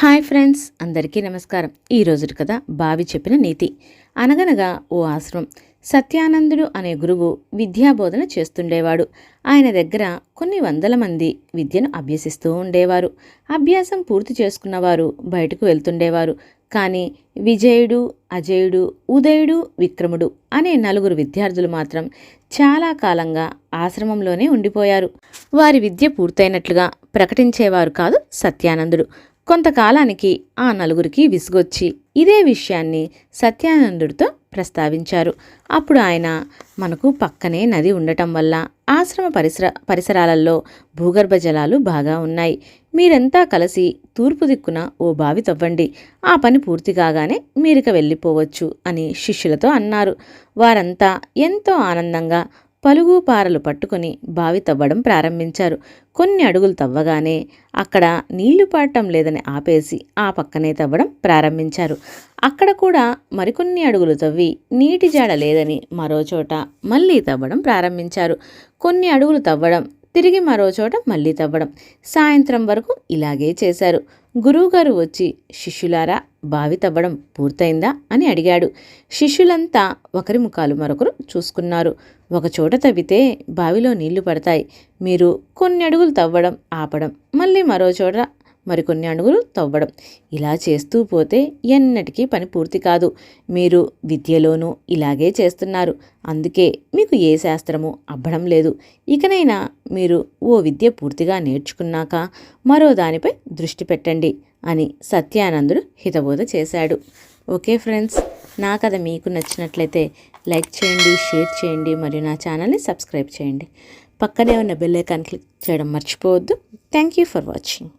Hi friends అందరికీ నమస్కారం. ఈ రోజుటి కథ బావి చెప్పిన నీతి. అనగనగా ఓ ఆశ్రమం. సత్యానందుడు అనే గురువు విద్యాబోధన చేస్తుండేవాడు. ఆయన దగ్గర కొన్ని వందల మంది విద్యను అభ్యసిస్తూ ఉండేవారు. అభ్యాసం పూర్తి చేసుకున్నవారు బయటకు వెళ్తుండేవారు. కానీ విజయుడు అజయుడు ఉదయుడు విక్రముడు అనే నలుగురు విద్యార్థులు మాత్రం చాలా కాలంగా ఆశ్రమంలోనే ఉండిపోయారు. వారి విద్య పూర్తయినట్లుగా ప్రకటించేవారు కాదు సత్యానందుడు. కొంతకాలానికి ఆ నలుగురికి విసుగొచ్చి ఇదే విషయాన్ని సత్యానందుడితో ప్రస్తావించారు. అప్పుడు ఆయన మనకు పక్కనే నది ఉండటం వల్ల ఆశ్రమ పరిసర పరిసరాలలో భూగర్భ జలాలు బాగా ఉన్నాయి. మీరంతా కలిసి తూర్పు దిక్కున ఓ బావి తవ్వండి. ఆ పని పూర్తి కాగానే మీరిక వెళ్ళిపోవచ్చు అని శిష్యులతో అన్నారు. వారంతా ఎంతో ఆనందంగా పలుగు పారలు పట్టుకొని బావి తవ్వడం ప్రారంభించారు. కొన్ని అడుగులు తవ్వగానే అక్కడ నీళ్ళు పడటం లేదని ఆపేసి ఆ పక్కనే తవ్వడం ప్రారంభించారు. అక్కడ కూడా మరికొన్ని అడుగులు తవ్వి నీటి జాడ లేదని మరో చోట మళ్ళీ తవ్వడం ప్రారంభించారు. కొన్ని అడుగులు తవ్వడం తిరిగి మరో చోట మళ్ళీ తవ్వడం సాయంత్రం వరకు ఇలాగే చేశారు. గురువుగారు వచ్చి శిష్యులారా బావి తవ్వడం పూర్తయిందా? అని అడిగాడు. శిష్యులంతా ఒకరి ముఖాలు మరొకరు చూసుకున్నారు. ఒక చోట తవ్వితే బావిలో నీళ్ళు పడతాయి. మీరు కొన్ని అడుగులు తవ్వడం ఆపడం మళ్ళీ మరో చోట మరికొన్ని అణువులు తవ్వడం. ఇలా చేస్తూ పోతే ఎన్నటికీ పని పూర్తి కాదు. మీరు విద్యలోనూ ఇలాగే చేస్తున్నారు. అందుకే మీకు ఏ శాస్త్రము అబ్బడం లేదు. ఇకనైనా మీరు ఓ విద్య పూర్తిగా నేర్చుకున్నాక మరో దానిపై దృష్టి పెట్టండి అని సత్యానందుడు హితబోధ చేశాడు. ఓకే ఫ్రెండ్స్ నా కథ మీకు నచ్చినట్లయితే లైక్ చేయండి షేర్ చేయండి మరియు నా ఛానల్ని సబ్స్క్రైబ్ చేయండి. పక్కనే ఉన్న బెల్ ఐకాన్ క్లిక్ చేయడం మర్చిపోవద్దు. Thank you for watching.